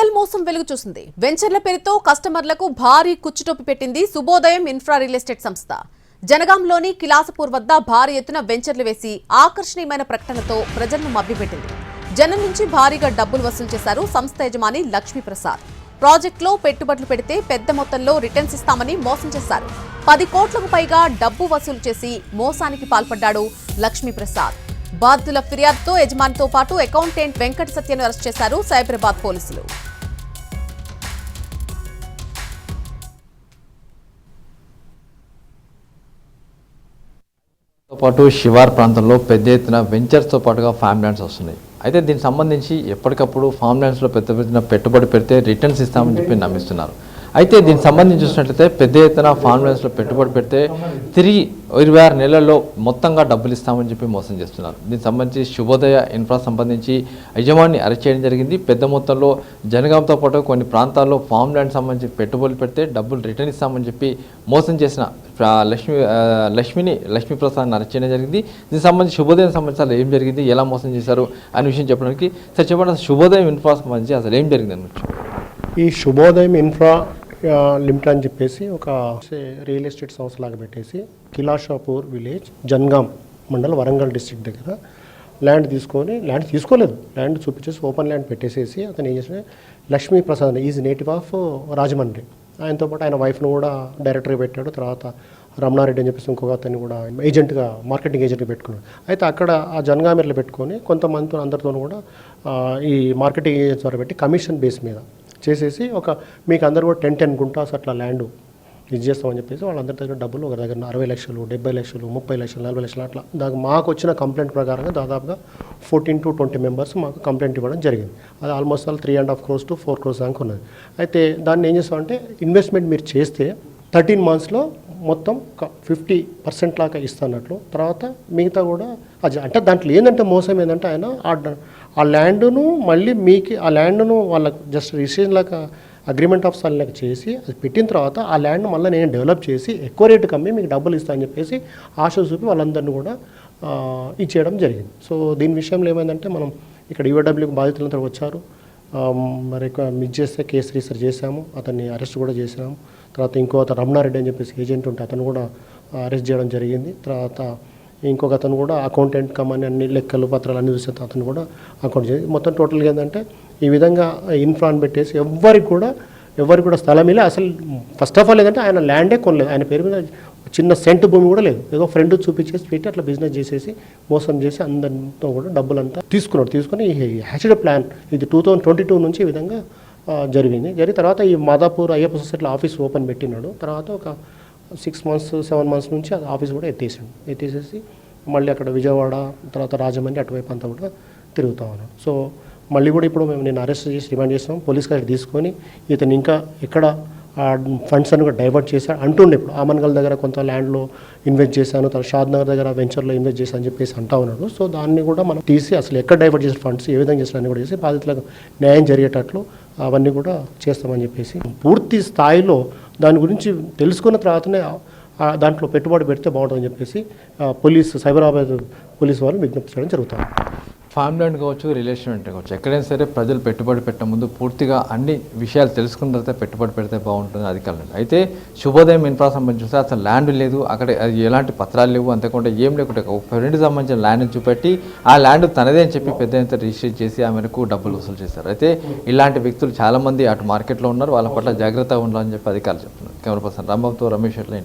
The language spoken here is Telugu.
రియల్ మోసం వెలుగు చూసింది. వెంచర్ల పేరుతో కస్టమర్లకు భారీ కుచ్చుటొప్పి పెట్టింది శుభోదయం ఇన్ఫ్రా రియల్ ఎస్టేట్ సంస్థ. జనగాంలోని కిలాసపూర్ వద్ద భారీ ఎత్తున వెంచర్లు వేసి ఆకర్షణీయమైన ప్రకటనతో ప్రజలను మభ్యపెట్టింది. జనం నుంచి భారీగా డబ్బులు వసూలు చేశారు సంస్థ యజమాని లక్ష్మీప్రసాద్. ప్రాజెక్టులో పెట్టుబడులు పెడితే పెద్ద మొత్తంలో రిటర్న్స్ ఇస్తామని మోసం చేశారు. పది కోట్లకు పైగా డబ్బు వసూలు చేసి మోసానికి పాల్పడ్డాడు లక్ష్మీప్రసాద్. బాధ్యుల ఫిర్యాదుతో యజమానితో పాటు అకౌంటెంట్ వెంకట సత్యను అరెస్ట్ చేశారు సైబరాబాద్ పోలీసులు. తో పాటు శివార్ ప్రాంతంలో పెద్ద ఎత్తున వెంచర్స్తో పాటుగా ఫామ్ ల్యాండ్స్ వస్తున్నాయి. అయితే దీనికి సంబంధించి ఎప్పటికప్పుడు ఫామ్ ల్యాండ్స్లో పెద్ద పెద్ద పెట్టుబడి పెడితే రిటర్న్స్ ఇస్తామని చెప్పి నమ్మిస్తున్నారు. అయితే దీనికి సంబంధించి చూసినట్లయితే పెద్ద ఎత్తున ఫామ్ ల్యాండ్స్లో పెట్టుబడి పెడితే తిరిగి ఇరవై ఆరు నెలల్లో మొత్తంగా డబ్బులు ఇస్తామని చెప్పి మోసం చేస్తున్నారు. దీనికి సంబంధించి శుభోదయ ఇన్ఫ్రా సంబంధించి యజమాని అరెస్ట్ చేయడం జరిగింది. పెద్ద మొత్తంలో జనగాంతో పాటు కొన్ని ప్రాంతాల్లో ఫామ్ ల్యాండ్ సంబంధించి పెట్టుబడులు పెడితే డబ్బులు రిటర్న్ ఇస్తామని చెప్పి మోసం చేసిన లక్ష్మి లక్ష్మిని లక్ష్మీప్రసాద్ని అరెస్ట్ చేయడం జరిగింది. దీనికి సంబంధించి శుభోదయం సంబంధించి ఏం జరిగింది ఎలా మోసం చేశారు అనే విషయం చెప్పడానికి సార్ చెప్పండి. శుభోదయం ఇన్ఫ్రా సంబంధించి అసలు ఏం జరిగింది ఈ శుభోదయం ఇన్ఫ్రా లిమిటెడ్ అని చెప్పేసి ఒక రియల్ ఎస్టేట్ సంస్థ లాగా పెట్టేసి కిలాషాపూర్ విలేజ్ జన్గాం మండల్ వరంగల్ డిస్టిక్ దగ్గర ల్యాండ్ తీసుకొని ల్యాండ్ తీసుకోలేదు. ల్యాండ్ చూపించేసి ఓపెన్ ల్యాండ్ పెట్టేసేసి అతను ఏం చేసిన Lakshmi Prasad is native of Rajahmundry. ఆయనతో పాటు ఆయన వైఫ్ను కూడా డైరెక్టర్గా పెట్టాడు. తర్వాత రమణారెడ్డి అని చెప్పేసి ఇంకొక అతన్ని కూడా ఏజెంట్గా మార్కెటింగ్ ఏజెంట్గా పెట్టుకున్నాడు. అయితే అక్కడ ఆ జనగామిర్లో పెట్టుకొని కొంతమంది అందరితో కూడా ఈ మార్కెటింగ్ ఏజెంట్స్ ద్వారా పెట్టి కమిషన్ బేస్ మీద చేసేసి ఒక మీకు అందరు కూడా టెన్ టెన్ గుంటాస్ అట్లా ల్యాండ్ ఇది చేస్తామని చెప్పేసి వాళ్ళందరి దగ్గర డబ్బులు ఒక దగ్గర అరవై లక్షలు డెబ్బై లక్షలు ముప్పై లక్షలు నలభై లక్షలు అట్లా. దానికి మాకు వచ్చిన కంప్లైంట్ ప్రకారంగా దాదాపుగా ఫోర్టీన్ టు ట్వంటీ మెంబర్స్ మాకు కంప్లైంట్ ఇవ్వడం జరిగింది. అది almost all three and half crores to four crores దాకా ఉన్నది. అయితే దాన్ని ఏం చేస్తామంటే ఇన్వెస్ట్మెంట్ మీరు చేస్తే థర్టీన్ మంత్స్లో మొత్తం ఫిఫ్టీ పర్సెంట్ లాగా ఇస్తున్నట్లు తర్వాత మిగతా కూడా అది అంటే దాంట్లో ఏంటంటే మోసం ఏంటంటే ఆయన ఆ ఆ ల్యాండ్ను మళ్ళీ మీకు ఆ ల్యాండ్ను వాళ్ళకు జస్ట్ రిజిస్ట్రేషన్ లాగా అగ్రిమెంట్ ఆఫ్ సాల్ లాగా చేసి అది పెట్టిన తర్వాత ఆ ల్యాండ్ మళ్ళీ నేను డెవలప్ చేసి ఎక్కువ రేటుకి అమ్మి మీకు డబ్బులు ఇస్తాను అని చెప్పేసి ఆశ చూపి వాళ్ళందరినీ కూడా ఇచ్చేయడం జరిగింది. సో దీని విషయంలో ఏమైందంటే మనం ఇక్కడ యూడబ్ల్యూకి బాధితులంతా వచ్చారు. మరి మిస్ చేస్తే కేసు రిజిస్టర్ చేశాము అతన్ని అరెస్ట్ కూడా చేసాము తర్వాత ఇంకో అతను రమణారెడ్డి అని చెప్పేసి ఏజెంట్ ఉంటే అతను కూడా అరెస్ట్ చేయడం జరిగింది. తర్వాత ఇంకొక అతను కూడా అకౌంటెంట్ కమ్మని అన్ని లెక్కలు పత్రాలు అన్ని చూసిన అతను కూడా అకౌంట్ చేసి మొత్తం టోటల్గా ఏంటంటే ఈ విధంగా ఇన్ఫ్రాన్ పెట్టేసి ఎవ్వరికి కూడా ఎవరికి కూడా స్థలం ఇలా అసలు ఫస్ట్ ఆఫ్ ఆల్ ఏంటంటే ఆయన ల్యాండే కొనలేదు. ఆయన పేరు మీద చిన్న సెంటు భూమి కూడా లేదు. ఏదో ఫ్రెండ్ చూపించేసి పెట్టి అట్లా బిజినెస్ చేసేసి మోసం చేసి అందరితో కూడా డబ్బులంతా తీసుకున్నాడు. తీసుకొని హ్యాచ్డ్ ప్లాన్ ఇది టూ థౌజండ్ ట్వంటీ టూ నుంచి ఈ విధంగా జరిగింది. జరిగిన తర్వాత ఈ మాదాపూర్ అయ్యప్ప సొసైటీలో ఆఫీస్ ఓపెన్ పెట్టినాడు. తర్వాత ఒక సిక్స్ మంత్స్ సెవెన్ మంత్స్ నుంచి అది ఆఫీస్ కూడా ఎత్తేసాడు. ఎత్తేసేసి మళ్ళీ అక్కడ విజయవాడ తర్వాత రాజమండ్రి అటువైపు అంతా కూడా తిరుగుతా ఉన్నాడు సో మళ్ళీ కూడా ఇప్పుడు మేము నేను అరెస్ట్ చేసి రిమాండ్ చేస్తాం పోలీస్ గారికి తీసుకొని ఇతను ఇంకా ఎక్కడ ఫండ్స్ అని కూడా డైవర్ట్ చేశాడు అంటుండే ఇప్పుడు ఆమన్గల్ దగ్గర కొంత ల్యాండ్లో ఇన్వెస్ట్ చేశాను తర్వాత షాద్ నగర్ దగ్గర వెంచర్లో ఇన్వెస్ట్ చేశాను అని చెప్పేసి అంటా ఉన్నాడు. సో దాన్ని కూడా మనం తీసి అసలు ఎక్కడ డైవర్ట్ చేసిన ఫండ్స్ ఏ విధంగా చేసిన కూడా చేసి బాధితులకు న్యాయం జరిగేటట్లు అవన్నీ కూడా చేస్తామని చెప్పేసి పూర్తి స్థాయిలో దాని గురించి తెలుసుకున్న తర్వాతనే దాంట్లో పెట్టుబడి పెడితే బాగుంటుందని చెప్పేసి పోలీస్ సైబరాబాద్ పోలీస్ వాళ్ళు విజ్ఞప్తి చేయడం జరుగుతుంది. ఫామ్ ల్యాండ్ కావచ్చు రిలేషన్ కావచ్చు ఎక్కడైనా సరే ప్రజలు పెట్టుబడి పెట్టే ముందు పూర్తిగా అన్ని విషయాలు తెలుసుకున్న తర్వాత పెట్టుబడి పెడితే బాగుంటుంది అధికారులు. అయితే శుభోదయం ఇన్ఫ్రా సంబంధించి చూస్తే అసలు ల్యాండ్ లేదు అక్కడ అది ఎలాంటి పత్రాలు లేవు అంతేకాకుండా ఏం లేకుండా ఒక ఫ్రెండ్ సంబంధించిన ల్యాండ్ చూపెట్టి ఆ ల్యాండ్ తనదే అని చెప్పి పెద్ద ఎత్తున రిజిస్టర్ చేసి ఆ మేరకు డబ్బులు వసూలు చేశారు. అయితే ఇలాంటి వ్యక్తులు చాలామంది అటు మార్కెట్లో ఉన్నారు వాళ్ళ పట్ల జాగ్రత్తగా ఉండాలని చెప్పి అధికారులు చెప్తున్నారు. కెమెరా పర్సన్ రాంబాబుతో రమేష్ ఎట్లా